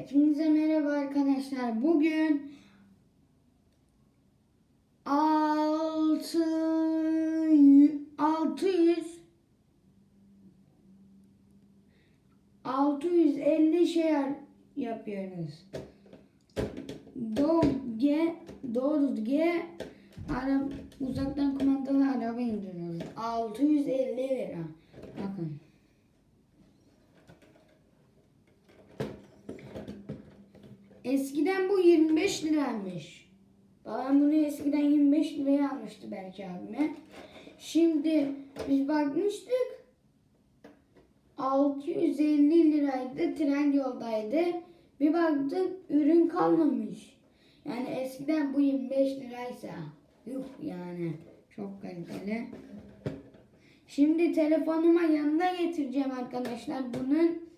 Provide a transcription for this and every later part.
Hepinize merhaba arkadaşlar. Bugün 6 600 650 şey yapıyoruz. Doge Doge ara, uzaktan kumandalı araba indiriyoruz. 650 lira. Bakın. Eskiden bu 25 liraymış. Babam bunu eskiden 25 liraya almıştı belki abime. Şimdi biz bakmıştık. 650 liraydı. Tren yoldaydı. Bir baktık ürün kalmamış. Yani eskiden bu 25 liraysa. Yuh yani. Çok kaliteli. Şimdi telefonuma yanına getireceğim arkadaşlar bunun.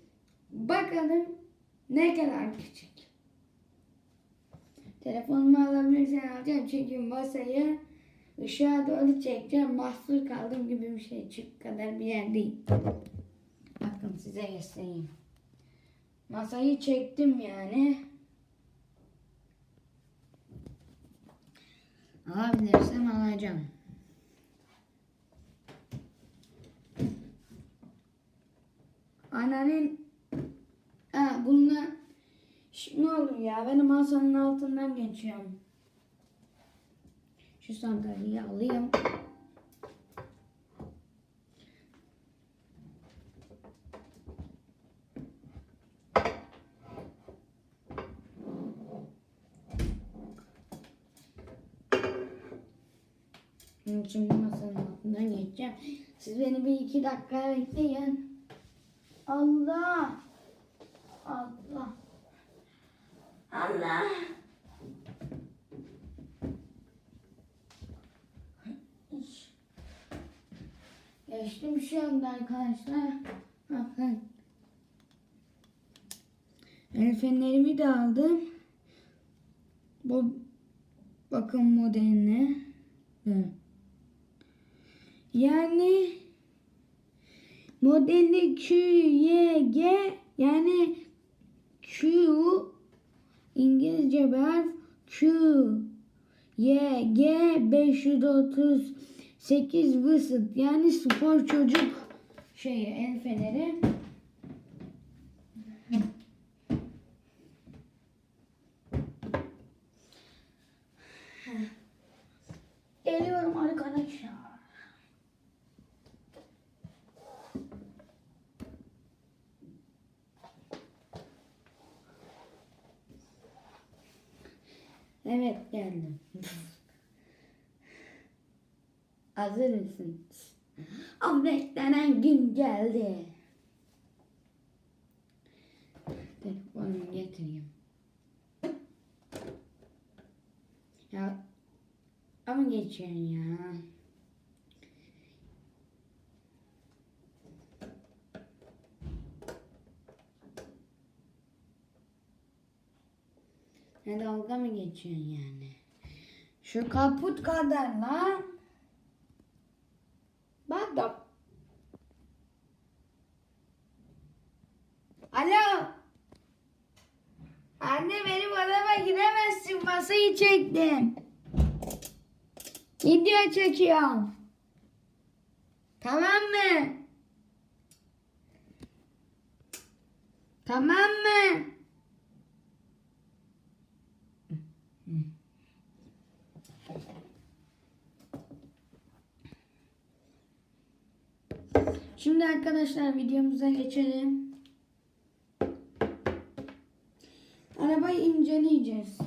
Bakalım ne kadar küçük. Telefonumu alabilirsen alacağım çünkü masayı ışığa doğru çekeceğim. Mahsur kaldım gibi bir şey. Çık kadar bir yer değil. Bakın size göstereyim. Masayı çektim yani. Alabilirsem alacağım. Annenin ha, bununla Şimdi ne olur ya benim masanın altından geçiyorum. Şu sandalyeyi alayım. Şimdi masanın altından geçeceğim. Siz beni bir iki dakika bekleyin. Allah. Allah. Allah. Geçtim şu anda arkadaşlar. Bakın. El fenerimi de aldım. Bu bakın modeline. Yani modeli QYG yani Q İngilizce harf Q Y G 538 Visit yani spor çocuk şeyi el feneri. Geliyorum arkadaşlar. Evet geldim. Hazır mısın? O beklenen gün geldi. Telefonumu getireyim. Ya ama geçiyorsun ya. Ne dalga mı geçiyorsun yani? Şu kaput kadar lan. Bak. Alo. Anne benim odama giremezsin. Masayı çektim. Video çekiyorum. Tamam mı? Tamam mı? Şimdi arkadaşlar videomuza geçelim. Arabayı inceleyeceğiz.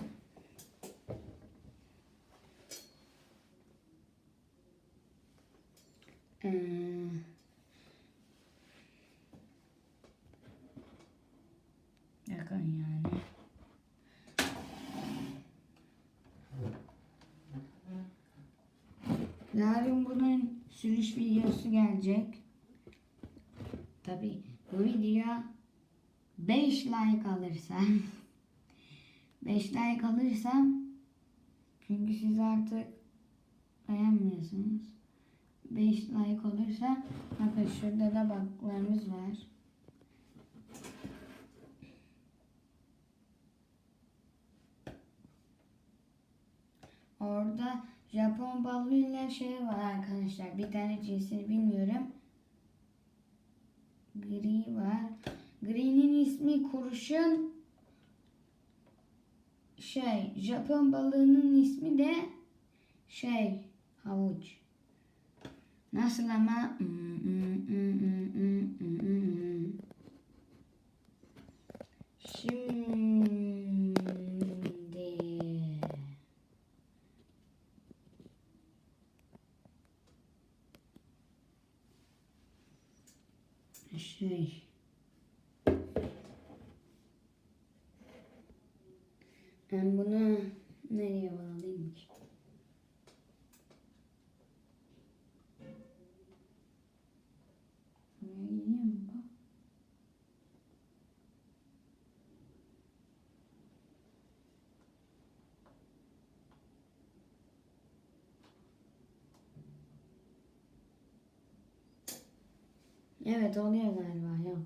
sürüş videosu gelecek. Tabi bu video 5 like alırsa 5 like alırsam çünkü siz artık beğenmiyorsunuz. 5 like olursa bakın şurada da baklarımız var. Orada Japon balığıyla şey var arkadaşlar. Bir tane cinsini bilmiyorum. Gri var. Gri'nin ismi kurşun. Şey, Japon balığının ismi de şey, havuç. Nasıl ama? Şimdi şey ben bunu nereye bağlayayım ki? Buraya geliyor mu bu? Evet oluyor galiba yok.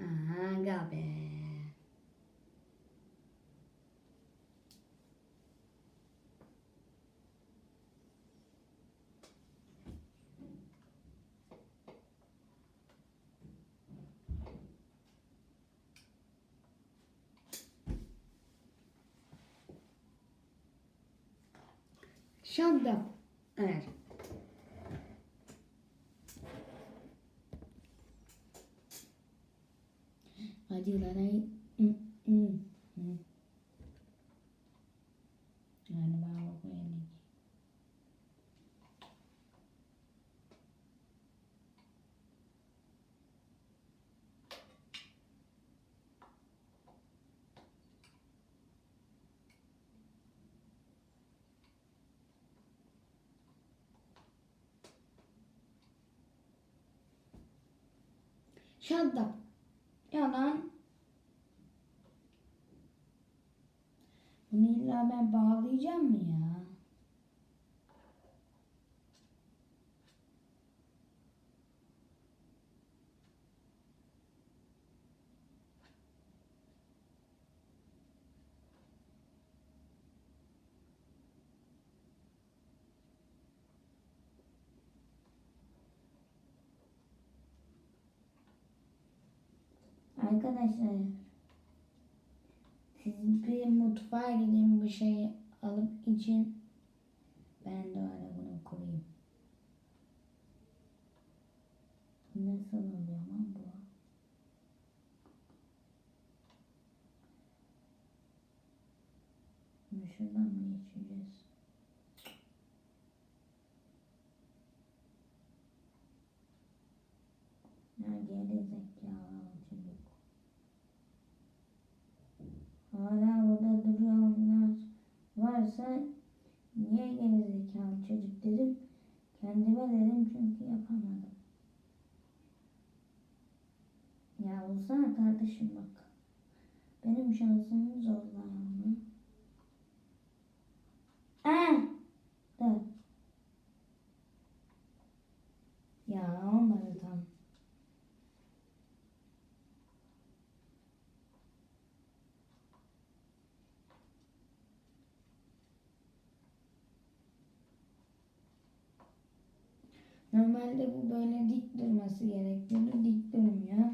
Aha gabe. Shut up. Evet. Hadi lan ay. Hı, hı, hı. Yani bana koyalım. Shut up. İlla ben bağlayacağım mı ya? Arkadaşlar bir mutfağa gidin bir şey alıp için ben de öyle bunu koyayım. Nasıl oluyor lan bu? Şuradan mı geçeceğiz? Ya geri zekalı çocuk. Hala varsa niye gerizekalı çocuk dedim. Kendime dedim çünkü yapamadım. Ya olsana kardeşim bak. Benim şansımı zorla yani. Aa! Dur. Ya olmadı Normalde bu böyle dik durması gerekiyordu. Dik durmuyor.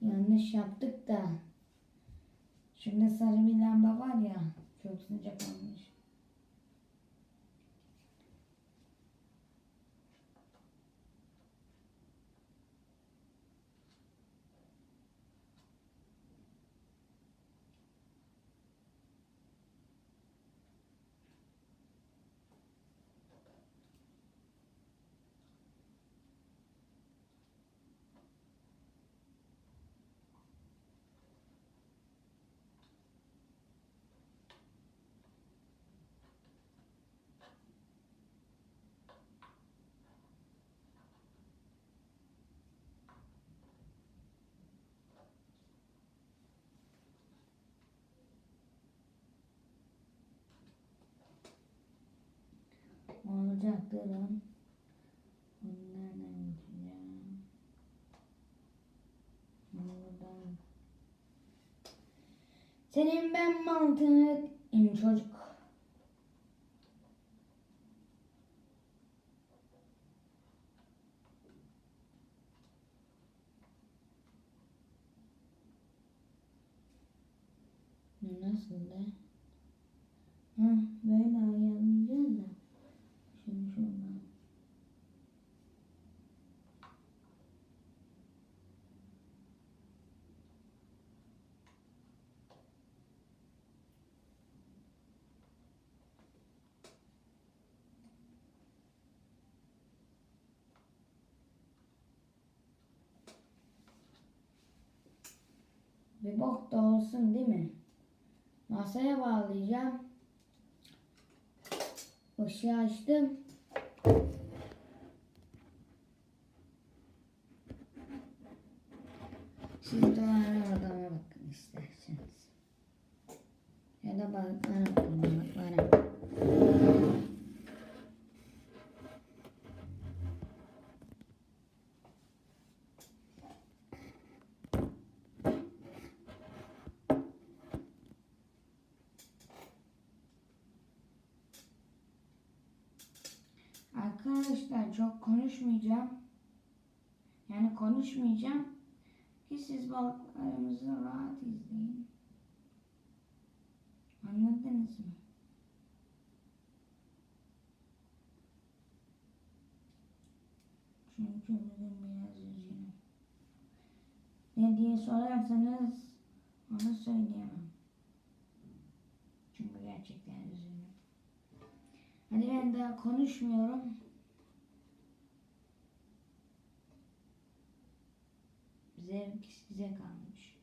Yanlış yaptık da. Şurada sarı bir lamba var ya. Çok sıcak olmuş. Olacak durun. Bunlardan geçeceğim. Buradan. Senin ben mantığını in çocuk. Nasıl da? Ha, böyle ayarlayacağız da. Şimdi şuradan. Bir bok da olsun değil mi? Masaya bağlayacağım. Işığı açtım. Siz duvarın odama bakın isterseniz. Ya da balıklara bakın Arkadaşlar çok konuşmayacağım. Yani konuşmayacağım ki siz balıklarımızı rahat izleyin. Anladınız mı? Çünkü bugün biraz üzgünüm. Ne diye sorarsanız onu söyleyemem. Çünkü gerçekten üzgünüm. Hadi ben daha konuşmuyorum. Zevk size kalmış.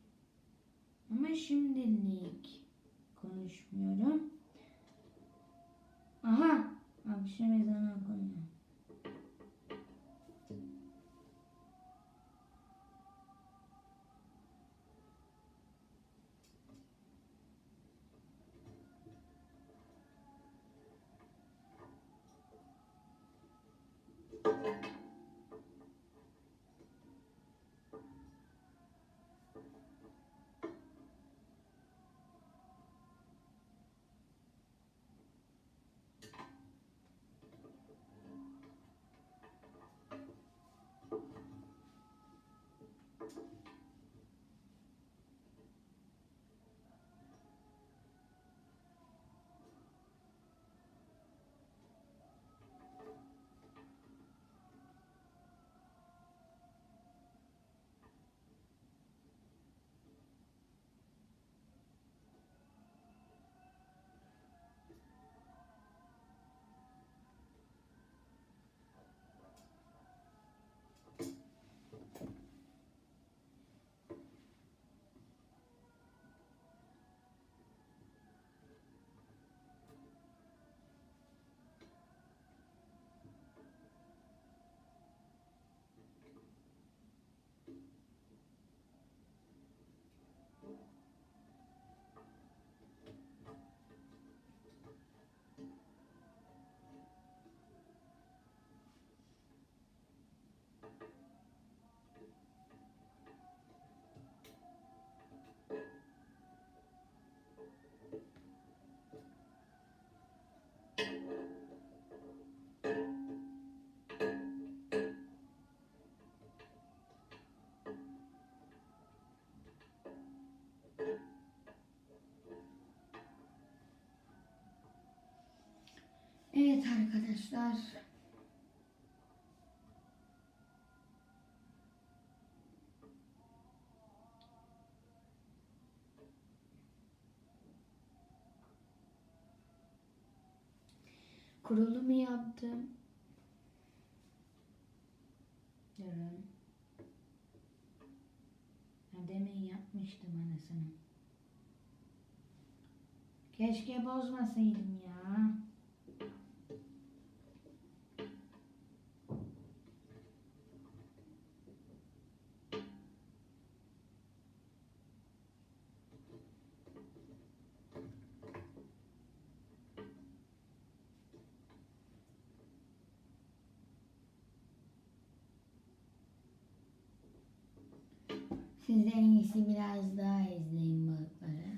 Ama şimdilik konuşmuyorum. Aha! Akşam ezanı okunuyor. Evet arkadaşlar. Kurulumu yaptım. Durun. Demin yapmıştım anasını. Keşke bozmasaydım ya. Siz en iyisi biraz daha izleyin balıkları.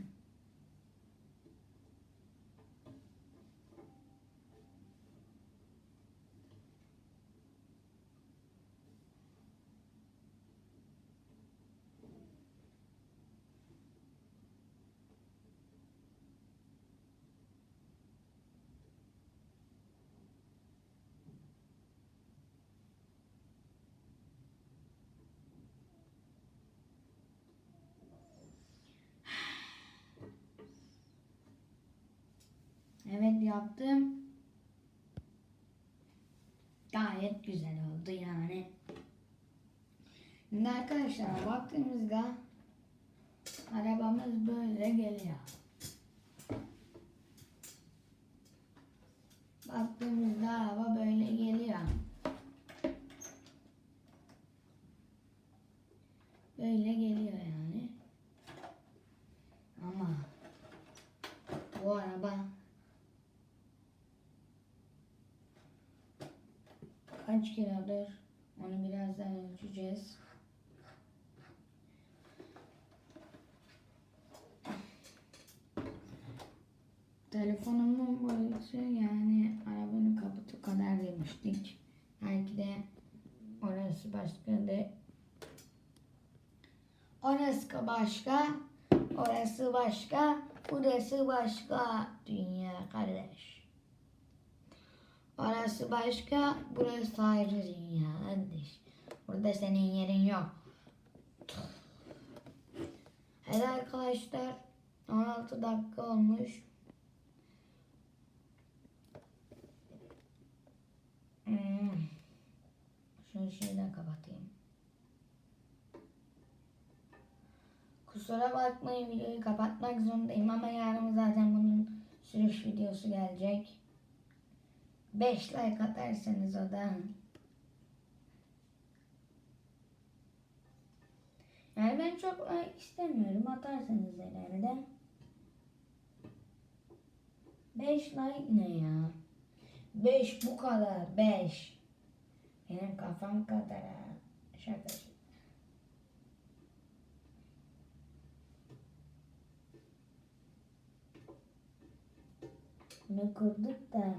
Yaptım. Gayet güzel oldu yani. Şimdi arkadaşlar baktığımızda arabamız böyle geliyor. Baktığımızda araba böyle geliyor. Böyle geliyor yani. Ama bu araba kaç kilodur? Onu birazdan ölçeceğiz. Telefonumun boyutu yani arabanın kaputu kadar demiştik. Belki de orası başka de Orası başka, orası başka, burası başka dünya kardeş. Orası başka, burası ayrı dünya kardeş. Burada senin yerin yok. Evet arkadaşlar, 16 dakika olmuş. Hmm. Şunu şuradan kapatayım. Kusura bakmayın videoyu kapatmak zorundayım ama yarın zaten bunun sürüş videosu gelecek. 5 like atarsanız o. Yani ben çok like istemiyorum atarsanız herhalde. 5 like ne ya? 5 bu kadar 5. Benim kafam kadar ha. Şaka şaka. Bunu kurduk da.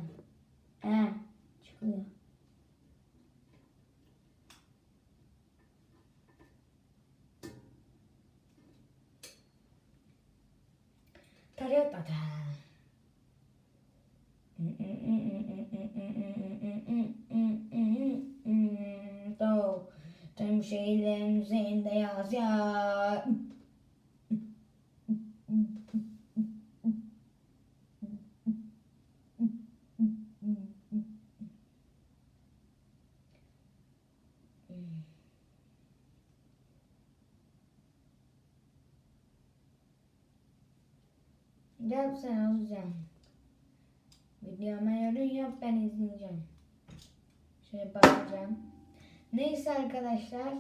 Yaz ya. Gel sen alacağım. Videoma yorum yap ben izleyeceğim. Şöyle bakacağım. Neyse arkadaşlar.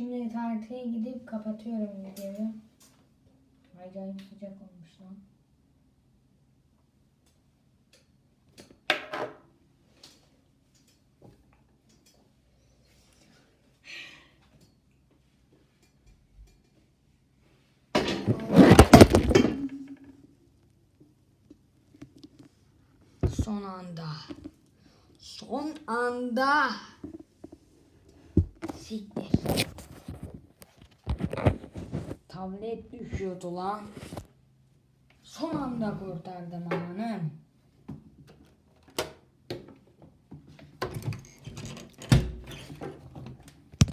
Şimdi tartıya gidip kapatıyorum videoyu. Acayip sıcak olmuş lan. Son anda. Son anda. Siktir. Tablet düşüyordu lan. Son anda kurtardım anam.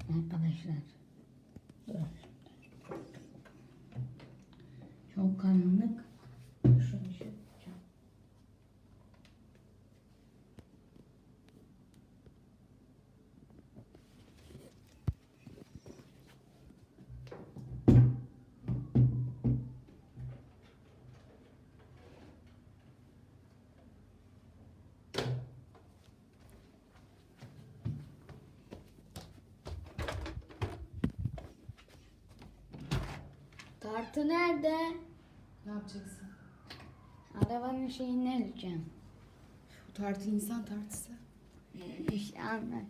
Arkadaşlar. Çok karanlık. Tartı nerede? Ne yapacaksın? Arabanın şeyini öleceğim. Bu tartı insan tartısı. İşte anlar.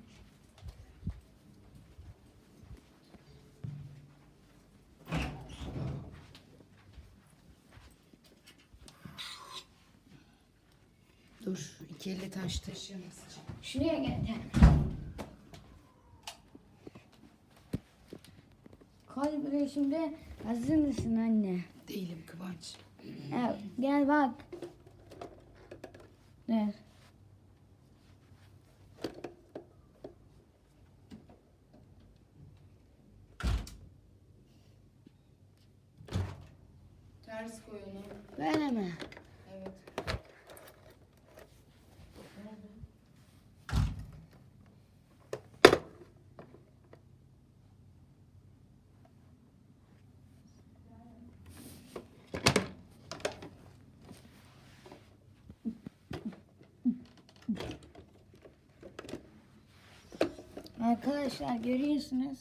Dur, iki elle taş taşıyamaz. Şuraya gel. Buraya şimdi. Hazır mısın anne? Değilim Kıvanç. Evet, gel bak. Evet. Arkadaşlar görüyorsunuz.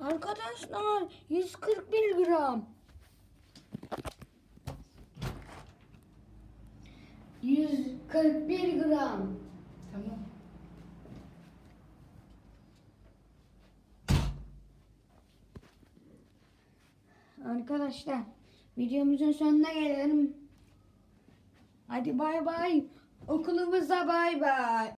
Arkadaşlar 141 gram. 141 gram. Tamam. Arkadaşlar videomuzun sonuna gelelim. Hadi bay bay. Okulumuza bay bay.